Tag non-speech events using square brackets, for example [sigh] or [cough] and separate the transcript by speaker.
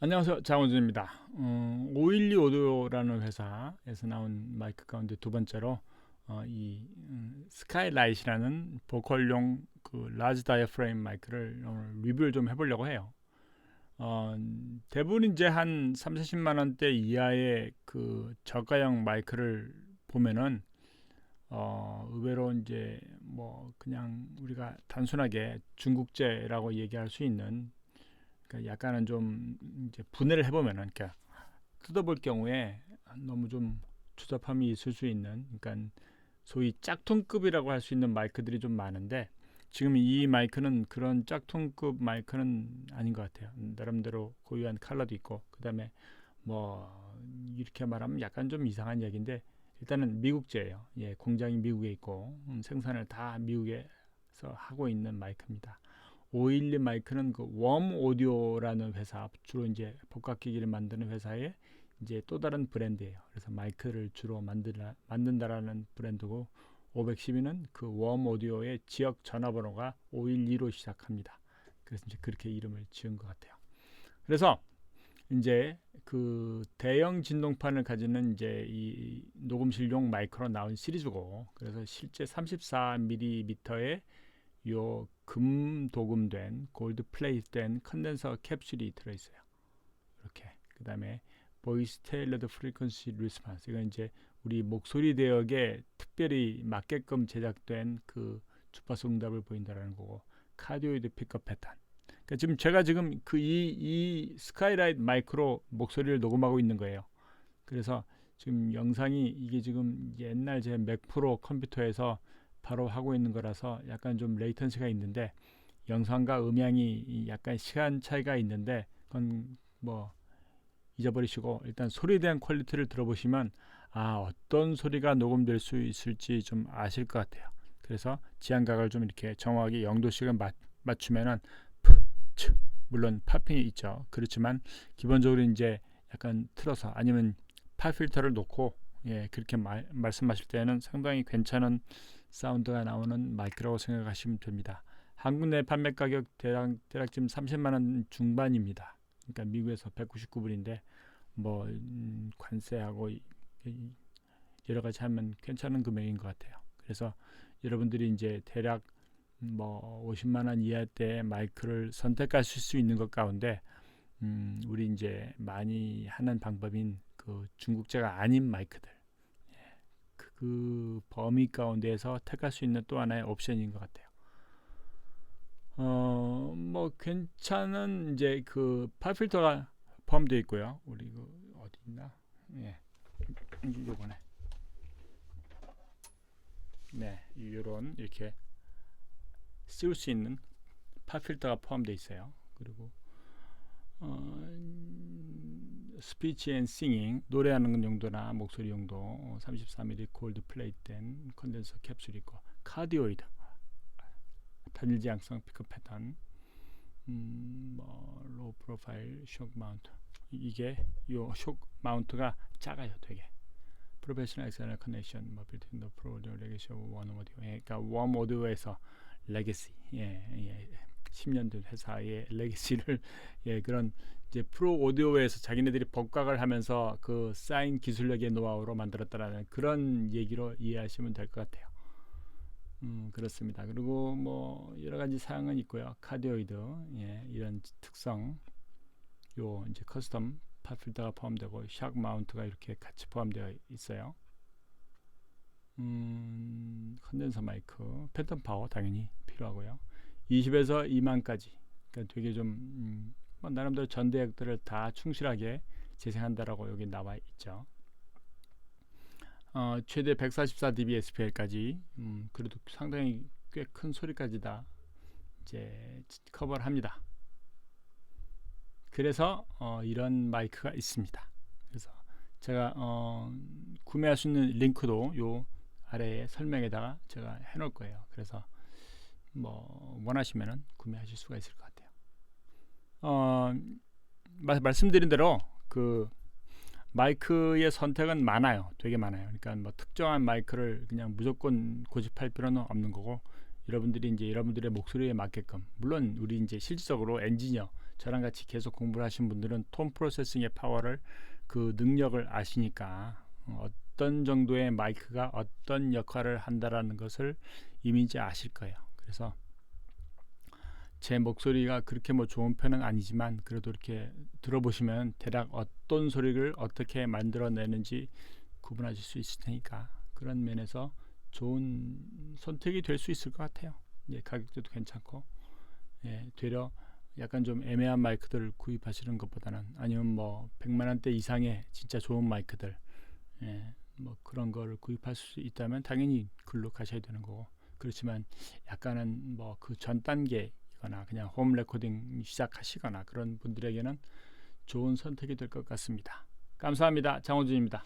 Speaker 1: 안녕하세요. 장원준입니다. 어, 512 오디오라는 회사에서 나온 마이크 가운데 두 번째로 어, 이 음, 스카이라이트라는 보컬용 그 라지 다이어프레임 마이크를 오늘 리뷰를 좀 해보려고 해요. 어, 대부분 이제 한 3, 40만 원대 이하의 그 저가형 마이크를 보면은 어, 의외로 이제 뭐 그냥 우리가 단순하게 중국제라고 얘기할 수 있는 그러니까 약간은 좀 이제 분해를 해보면은 그러니까 뜯어볼 경우에 너무 좀 추잡함이 있을 수 있는 그러니까 소위 짝퉁급이라고 할 수 있는 마이크들이 좀 많은데 지금 이 마이크는 그런 짝퉁급 마이크는 아닌 것 같아요. 나름대로 고유한 컬러도 있고 그다음에 뭐 이렇게 말하면 약간 좀 이상한 얘기인데 일단은 미국제예요. 예, 공장이 미국에 있고 음, 생산을 다 미국에서 하고 있는 마이크입니다. 512 마이크는 그 웜 오디오라는 회사 주로 이제 복각기기를 만드는 회사의 이제 또 다른 브랜드예요. 그래서 마이크를 주로 만들라, 만든다라는 브랜드고 512는 그 웜 오디오의 지역 전화번호가 512로 시작합니다. 그래서 이제 그렇게 이름을 지은 것 같아요. 그래서 이제 그 대형 진동판을 가지는 이제 이 녹음실용 마이크로 나온 시리즈고 그래서 실제 34mm의 요 금 도금된 골드 플레이된 컨덴서 캡슐이 들어있어요. 이렇게 그 다음에 보이스 테일러드 프리퀀시 리스폰스 이건 이제 우리 목소리 대역에 특별히 맞게끔 제작된 그 주파수 응답을 보인다라는 거고 카디오이드 픽업 패턴 그러니까 지금 제가 지금 그 이 이 스카이라이트 마이크로 목소리를 녹음하고 있는 거예요. 그래서 지금 영상이 이게 지금 옛날 제 맥 프로 컴퓨터에서 바로 하고 있는 거라서 약간 좀 레이턴시가 있는데 영상과 음향이 약간 시간 차이가 있는데 그건 뭐 잊어버리시고 일단 소리에 대한 퀄리티를 들어보시면 아 어떤 소리가 녹음될 수 있을지 좀 아실 것 같아요. 그래서 지향각을 좀 이렇게 정확하게 0도씩을 맞, 맞추면은 푸, 츠, 물론 파핑이 있죠. 그렇지만 기본적으로 이제 약간 틀어서 아니면 파 필터를 놓고 예 그렇게 말, 말씀하실 때는 상당히 괜찮은 사운드가 나오는 마이크라고 생각하시면 됩니다. 한국 내 판매 가격 대략, 대략 지금 30만 원 중반입니다. 그러니까 미국에서 199불인데 뭐 음, 관세하고 여러 가지 하면 괜찮은 금액인 것 같아요. 그래서 여러분들이 이제 대략 뭐 50만 원 이하대 마이크를 선택하실 수 있는 것 가운데 음, 우리 이제 많이 하는 방법인 그 중국제가 아닌 마이크들 그 범위 가운데에서 택할 수 있는 또 하나의 옵션인 것 같아요. 어, 뭐 괜찮은 이제 그 파필터가 포함되어 있고요. 우리 그 어디 있나? 예, 요거네. 네, 이런 이렇게 씌울 수 있는 파 필터가 포함되어 있어요. 그리고 어, 스피치 앤 싱잉 노래하는 용도나 목소리 용도 33mm 골드 플레이된 컨덴서 캡슐 있고 카디오이드 단일 지향성 피크 패턴. 음, 뭐 로우 프로파일 쇼 마운트 이게 요쇼 마운트가 작아요 되게. 프로페셔널 엑셀 커넥션 뭐 빌트인 더 프로 레게시 원 오디오 그러니까 원 오디오에서 레게시 예, 예. 10년 된 회사의 레게시를 [laughs] 예 그런 이제 프로 오디오에서 자기네들이 복각을 하면서 그 쌓인 기술력의 노하우로 만들었다라는 그런 얘기로 이해하시면 될 것 같아요. 음 그렇습니다. 그리고 뭐 여러 가지 사항은 있고요. 카디오이드 예 이런 특성 요 이제 커스텀 파 필터가 포함되고 샥 마운트가 이렇게 같이 포함되어 있어요. 음, 컨덴서 마이크, 패턴 파워 당연히 필요하고요. 20에서 2만까지. 그러니까 되게 좀 음, 뭐 나름대로 전대역들을 다 충실하게 재생한다라고 여기 나와 있죠. 어, 최대 144dB SPL까지 음, 그래도 상당히 꽤 큰 소리까지 다 이제 커버를 합니다. 그래서 어, 이런 마이크가 있습니다. 그래서 제가 어, 구매할 수 있는 링크도 요 아래에 설명에다가 제가 해놓을 거예요. 그래서 뭐 원하시면은 구매하실 수가 있을 것 같아요. 어, 마, 말씀드린 대로 그 마이크의 선택은 많아요. 되게 많아요. 그러니까 뭐 특정한 마이크를 그냥 무조건 고집할 필요는 없는 거고 여러분들이 이제 여러분들의 목소리에 맞게끔 물론 우리 이제 실질적으로 엔지니어 저랑 같이 계속 공부를 하신 분들은 톤 프로세싱의 파워를 그 능력을 아시니까 어, 어떤 정도의 마이크가 어떤 역할을 한다라는 것을 이미 이제 아실 거예요. 그래서 제 목소리가 그렇게 뭐 좋은 편은 아니지만 그래도 이렇게 들어보시면 대략 어떤 소리를 어떻게 만들어내는지 구분하실 수 있을 테니까 그런 면에서 좋은 선택이 될 수 있을 것 같아요. 예, 가격대도 괜찮고 예, 되려 약간 좀 애매한 마이크들을 구입하시는 것보다는 아니면 뭐 100만 원대 이상의 진짜 좋은 마이크들 예, 뭐 그런 거를 구입할 수 있다면 당연히 글로 가셔야 되는 거고 그렇지만 약간은 뭐 그 전 단계 거나 그냥 홈 레코딩 시작하시거나 그런 분들에게는 좋은 선택이 될 것 같습니다. 감사합니다. 장호준입니다.